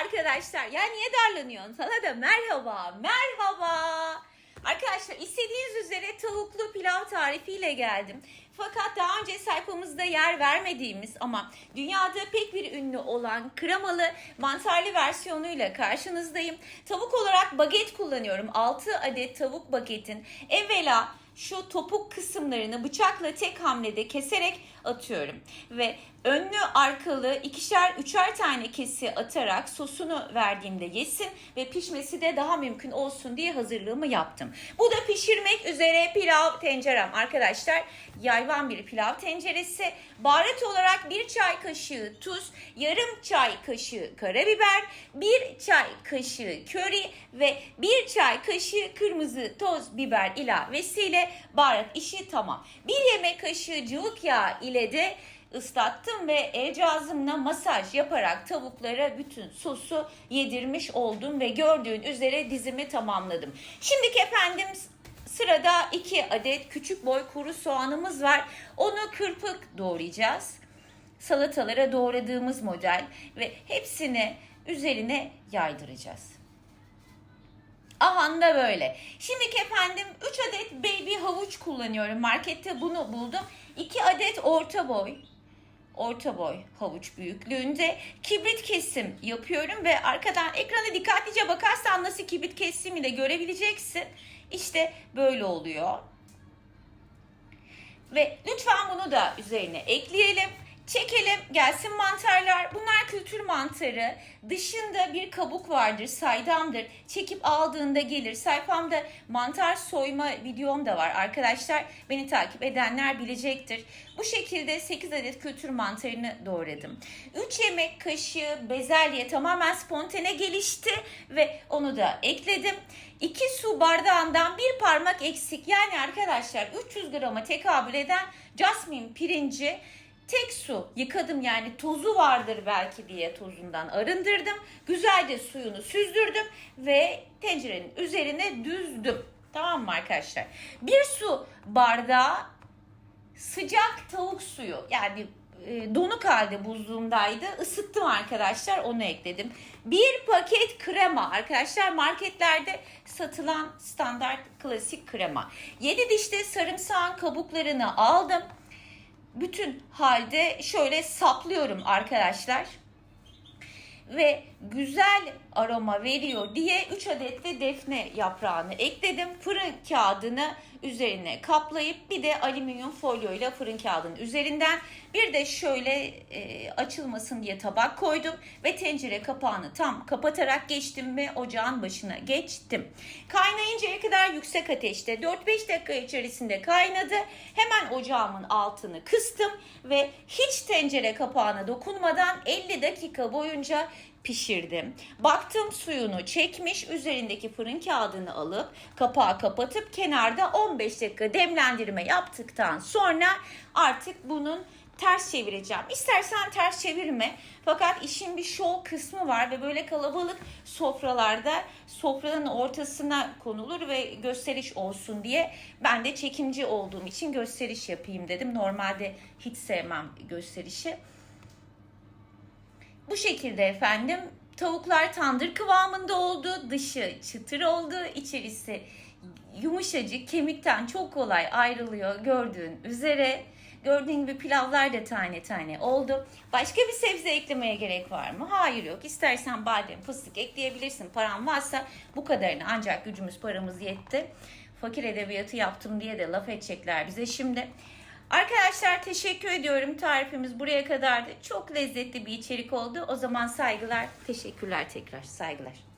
arkadaşlar. Ya niye darlanıyorsun? Sana da merhaba, merhaba. Arkadaşlar istediğiniz üzere tavuklu pilav tarifiyle geldim. Fakat daha önce sayfamızda yer vermediğimiz ama dünyada pek bir ünlü olan kremalı mantarlı versiyonuyla karşınızdayım. Tavuk olarak baget kullanıyorum. 6 adet tavuk bagetin evvela şu topuk kısımlarını bıçakla tek hamlede keserek atıyorum. Ve önlü arkalı ikişer üçer tane kesi atarak sosunu verdiğimde yesin ve pişmesi de daha mümkün olsun diye hazırlığımı yaptım. Bu da pişirmek üzere pilav tencerem arkadaşlar. Yayvan bir pilav tenceresi. Baharat olarak bir çay kaşığı tuz, yarım çay kaşığı karabiber, bir çay kaşığı köri ve bir çay kaşığı kırmızı toz biber ilavesiyle baharat işi tamam. Bir yemek kaşığı cıvık yağı ile de ıslattım ve el masaj yaparak tavuklara bütün sosu yedirmiş oldum ve gördüğün üzere dizimi tamamladım. Şimdiki efendim sırada 2 adet küçük boy kuru soğanımız var. Onu kırpık doğrayacağız. Salatalara doğradığımız model ve hepsini üzerine yaydıracağız. Ahan da böyle. Şimdiki efendim 3 adet baby havuç kullanıyorum. Markette bunu buldum. 2 adet orta boy orta boy havuç büyüklüğünde kibrit kesim yapıyorum ve arkadan ekrana dikkatlice bakarsan nasıl kibrit kesimi de görebileceksin. İşte böyle oluyor. Ve lütfen bunu da üzerine ekleyelim. Çekelim gelsin mantarlar. Bunlar kültür mantarı. Dışında bir kabuk vardır, saydamdır. Çekip aldığında gelir. Sayfamda mantar soyma videom da var arkadaşlar. Beni takip edenler bilecektir. Bu şekilde 8 adet kültür mantarını doğradım. 3 yemek kaşığı bezelye tamamen spontane gelişti ve onu da ekledim. 2 su bardağından bir parmak eksik. Yani arkadaşlar 300 grama tekabül eden jasmine pirinci Tek su yıkadım yani tozu vardır belki diye tozundan arındırdım. Güzelce suyunu süzdürdüm ve tencerenin üzerine düzdüm. Tamam mı arkadaşlar? Bir su bardağı sıcak tavuk suyu yani e, donuk halde buzluğumdaydı. Isıttım arkadaşlar onu ekledim. Bir paket krema arkadaşlar marketlerde satılan standart klasik krema. 7 dişte sarımsağın kabuklarını aldım bütün halde şöyle saplıyorum arkadaşlar. Ve güzel aroma veriyor diye 3 adet de defne yaprağını ekledim. Fırın kağıdını üzerine kaplayıp bir de alüminyum folyo ile fırın kağıdının üzerinden bir de şöyle e, açılmasın diye tabak koydum ve tencere kapağını tam kapatarak geçtim ve ocağın başına geçtim. Kaynayıncaya kadar yüksek ateşte 4-5 dakika içerisinde kaynadı. Hemen ocağımın altını kıstım ve hiç tencere kapağına dokunmadan 50 dakika boyunca pişirdim. Baktım suyunu çekmiş. Üzerindeki fırın kağıdını alıp kapağı kapatıp kenarda 15 dakika demlendirme yaptıktan sonra artık bunun ters çevireceğim. İstersen ters çevirme. Fakat işin bir şov kısmı var ve böyle kalabalık sofralarda sofranın ortasına konulur ve gösteriş olsun diye ben de çekimci olduğum için gösteriş yapayım dedim. Normalde hiç sevmem gösterişi. Bu şekilde efendim tavuklar tandır kıvamında oldu. Dışı çıtır oldu. içerisi yumuşacık kemikten çok kolay ayrılıyor gördüğün üzere. Gördüğün gibi pilavlar da tane tane oldu. Başka bir sebze eklemeye gerek var mı? Hayır yok. İstersen badem, fıstık ekleyebilirsin. Paran varsa bu kadarını ancak gücümüz paramız yetti. Fakir edebiyatı yaptım diye de laf edecekler bize şimdi. Arkadaşlar teşekkür ediyorum. Tarifimiz buraya kadardı. Çok lezzetli bir içerik oldu. O zaman saygılar, teşekkürler tekrar. Saygılar.